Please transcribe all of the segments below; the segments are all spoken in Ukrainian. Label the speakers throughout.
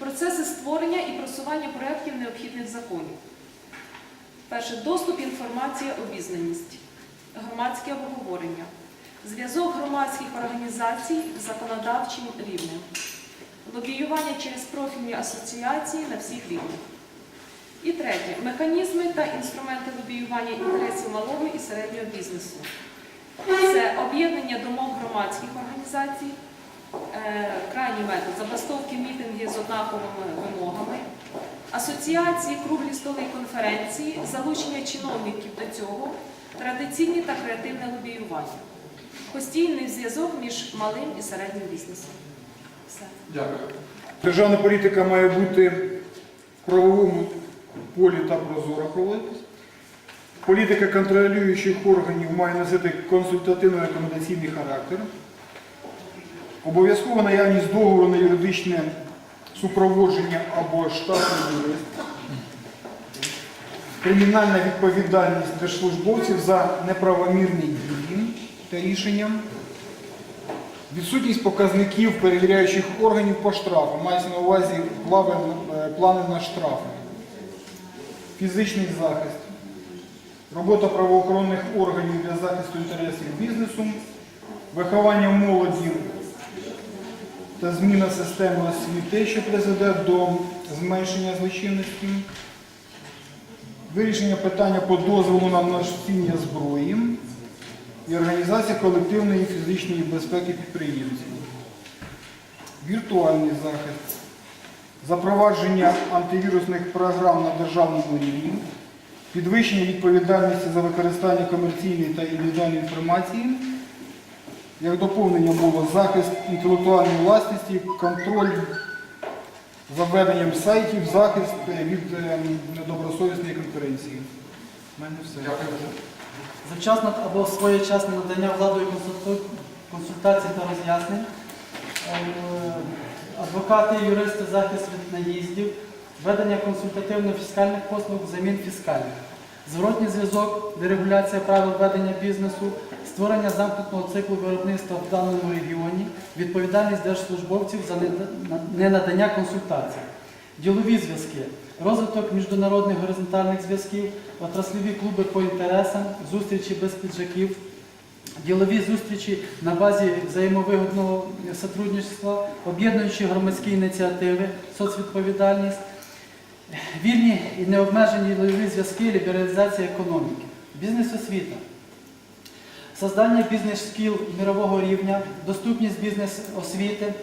Speaker 1: Процеси створення і просування проєктів необхідних законів. Перше доступ інформації, обізнаність, громадське обговорення, зв'язок громадських організацій з законодавчим рівнем, лобіювання через профільні асоціації на всіх рівнях. І третє механізми та інструменти лобіювання інтересів малого і середнього бізнесу. Це об'єднання думок громадських організацій, крайній метод забастовки мітинги з однаковими вимогами, асоціації, круглі столи і конференції, залучення чиновників до цього, традиційні та креативне лобіювання, постійний зв'язок між малим і середнім бізнесом. Все.
Speaker 2: Дякую.
Speaker 3: Державна політика має бути в правовому полі та прозоро проводитись. Політика контролюючих органів має носити консультативно-рекомендаційний характер. Обов'язкова наявність договору на юридичне супроводження або штатний юрист. Кримінальна відповідальність держслужбовців за неправомірні дії та рішення. Відсутність показників перевіряючих органів по штрафам. Мається на увазі е, плани на штрафи. Фізичний захист. Робота правоохоронних органів для захисту інтересів бізнесу. Виховання молоді та зміна системи освіти, що призведе до зменшення злочинності. Вирішення питання по дозволу на носіння зброї і організація колективної фізичної безпеки підприємців. Віртуальний захист, запровадження антивірусних програм на державному рівні, підвищення відповідальності за використання комерційної та індивідуальної інформації, як доповнення було захист інтелектуальної власності, контроль за веденням сайтів, захист е, від е, недобросовісної конкуренції. У мене все.
Speaker 2: Дякую.
Speaker 4: Завчасне або своєчасне надання владою консультацій та роз'яснень, Е, адвокати, юристи, захист від наїздів, ведення консультативно-фіскальних послуг взамін фіскальних, зворотній зв'язок, дерегуляція правил ведення бізнесу, створення замкнутого циклу виробництва в даному регіоні, відповідальність держслужбовців за ненадання консультацій. Ділові зв'язки, розвиток міжнародних горизонтальних зв'язків, отраслові клуби по інтересам, зустрічі без піджаків, ділові зустрічі на базі взаємовигодного сотрудничества, об'єднуючі громадські ініціативи, соцвідповідальність, вільні і необмежені ділові зв'язки, лібералізація економіки, бізнес-освіта. Создання бізнес-шкіл мирового рівня, доступність бізнес-освіти,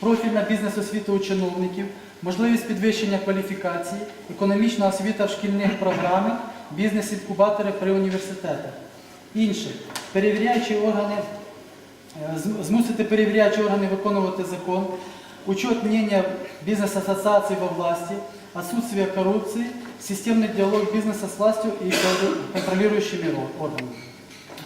Speaker 4: профільна бізнес-освіта у чиновників, можливість підвищення кваліфікації, економічна освіта в шкільних програмах, бізнес-інкубатори при університетах. Інше. Перевіряючі органи, е, змусити перевіряючі органи виконувати закон, учет мнения бизнес-ассоциаций во власти, отсутствие коррупции, системный диалог бизнеса с властью и контролирующими органами.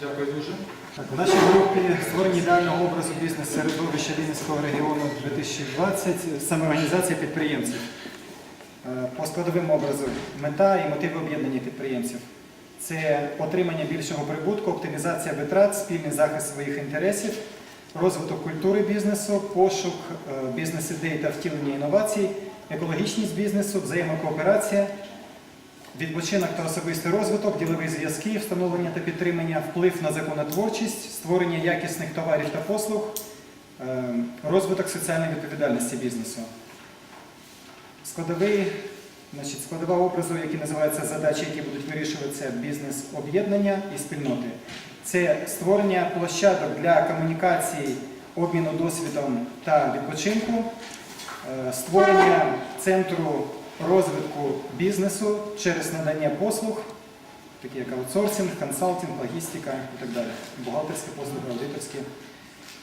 Speaker 2: Дякую дуже.
Speaker 5: Так, в нашій групі створення ідеального образу бізнес-середовища Вінницького регіону 2020 самоорганізація підприємців. Е, По складовим образу мета і мотиви об'єднання підприємців. Це отримання більшого прибутку, оптимізація витрат, спільний захист своїх інтересів, розвиток культури бізнесу, пошук е, бізнес-ідей та втілення інновацій, екологічність бізнесу, взаємокооперація, Відпочинок та особистий розвиток, ділові зв'язки, встановлення та підтримання, вплив на законотворчість, створення якісних товарів та послуг, е, розвиток соціальної відповідальності бізнесу. Складовий, значить, складова образу, які називаються задачі, які будуть вирішуватися бізнес-об'єднання і спільноти. Це створення площадок для комунікації, обміну досвідом та відпочинку, е, створення центру розвитку бізнесу через надання послуг, такі як аутсорсинг, консалтинг, логістика і так далі, бухгалтерські послуги, аудиторські,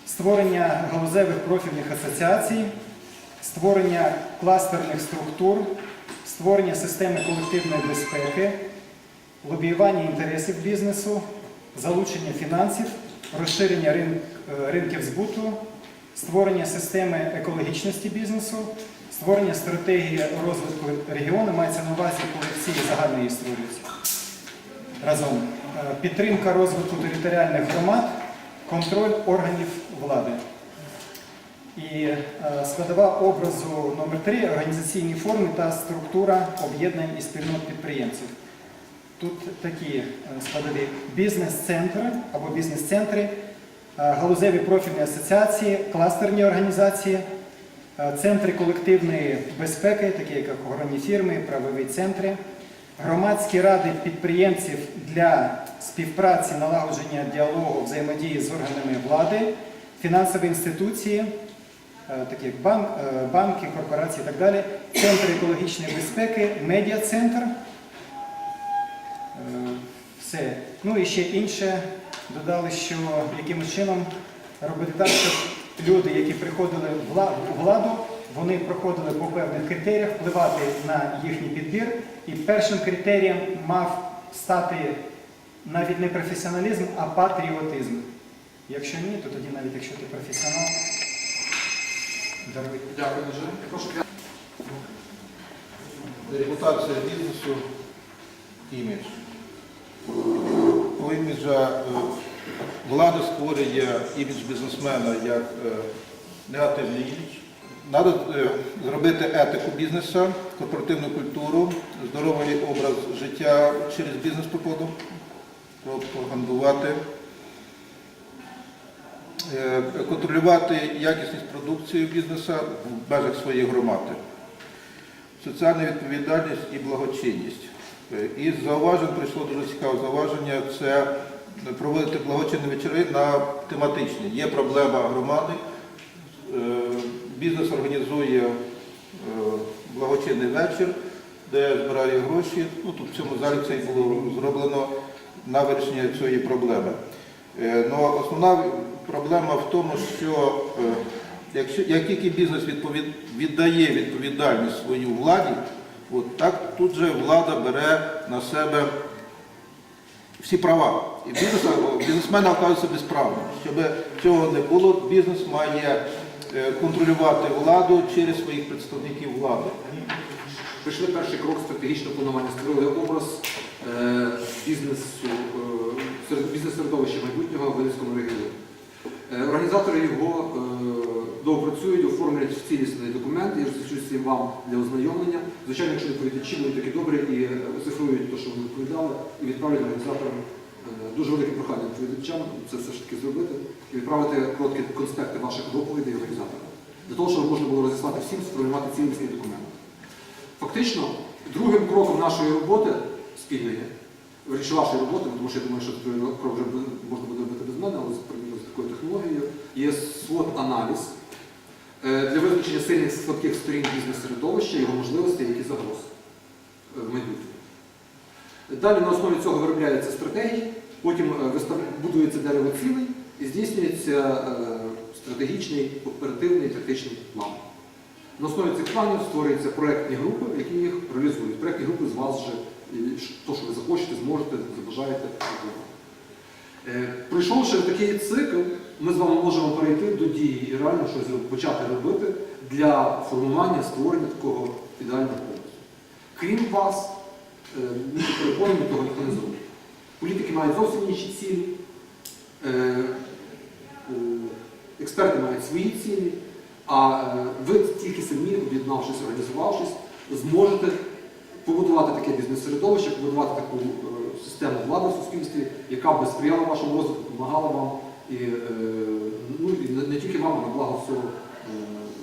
Speaker 5: створення галузевих профільних асоціацій, створення кластерних структур, створення системи колективної безпеки, лобіювання інтересів бізнесу, залучення фінансів, розширення е, ринків збуту, створення системи екологічності бізнесу, створення стратегії розвитку регіону мається на увазі, коли всі загально створюються разом. Е, Підтримка розвитку територіальних громад, контроль органів влади. І е, складова образу номер 3 організаційні форми та структура об'єднань і спільнот підприємців. Тут такі е, складові бізнес-центри або бізнес-центри, галузеві профільні асоціації, кластерні організації, центри колективної безпеки, такі як охоронні фірми, правові центри, громадські ради підприємців для співпраці, налагодження діалогу, взаємодії з органами влади, фінансові інституції, е, такі як бан- е, банки, корпорації і так далі, центр екологічної безпеки, медіа-центр. Е, Все. Ну і ще інше додали, що якимось чином робити так, щоб люди, які приходили в у владу, вони проходили по певних критеріях, впливати на їхній підбір. І першим критерієм мав стати навіть не професіоналізм, а патріотизм. Якщо ні, то тоді навіть якщо ти професіонал, даруй.
Speaker 2: Дякую дуже. Прошу
Speaker 6: Репутація бізнесу, імідж. У іміджа влада створює імідж бізнесмена як е, негативний імідж. Треба зробити етику бізнесу, корпоративну культуру, здоровий образ життя через бізнес-пропаганду, пропагандувати, е, контролювати якісність продукції бізнесу в межах своєї громади соціальна відповідальність і благочинність. Е, Із зауважень прийшло дуже цікаве зауваження це проводити благочинні вечори на тематичні. Є проблема громади, е, бізнес організує е, благочинний вечір, де збирає гроші. Ну, тут в цьому залі це і було зроблено на вирішення цієї проблеми. Е, Ну, основна проблема в тому, що якщо, як тільки бізнес відповід, віддає відповідальність свою владі, от так тут же влада бере на себе всі права. І бізнес, бізнесмени оказуються безправним. Щоб цього не було, бізнес має е, контролювати владу через своїх представників влади.
Speaker 2: Прийшли перший крок стратегічного планування, створили образ е, бізнесу, е, серед- бізнес-середовища майбутнього в Вінницькому регіоні. Е, організатори його е, доопрацюють, оформлять в цілісний документ, я зустрічуся їм вам для ознайомлення. Звичайно, якщо відповідачі будуть такі добрі і е, оцифрують те, що вони відповідали, і відправлять організаторам е, дуже велике прохання відповідачам це все ж таки зробити і відправити короткі конспекти ваших доповідей організаторам. Для того, щоб можна було розіслати всім, сформувати цілісний документ. Фактично, другим кроком нашої роботи спільної, вірніше вашої роботи, тому що я думаю, що крок вже можна буде робити без мене, але з такою технологією, є SWOT-аналіз е, для визначення сильних слабких сторін бізнес-середовища, його можливостей, які загроз е, в майбутньому. Далі на основі цього виробляються стратегії, потім е, будується дерево цілей і здійснюється е, стратегічний, оперативний, тактичний план. На основі цих планів створюються проєктні групи, які їх реалізують. Проєктні групи з вас вже, то, що ви захочете, зможете, забажаєте. Е, Пройшовши такий цикл, ми з вами можемо перейти до дії і реально щось почати робити для формування, створення такого ідеального образу. Крім вас, е, ми переконані, того ніхто не зробить. Політики мають зовсім інші цілі, е, експерти мають свої цілі, а е, ви тільки самі, об'єднавшись, організувавшись, зможете побудувати таке бізнес-середовище, побудувати таку систему влади в суспільстві, яка би сприяла вашому розвитку, допомагала вам і, е, ну, і не, тільки вам, а на благо всього е,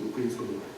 Speaker 2: українського народу.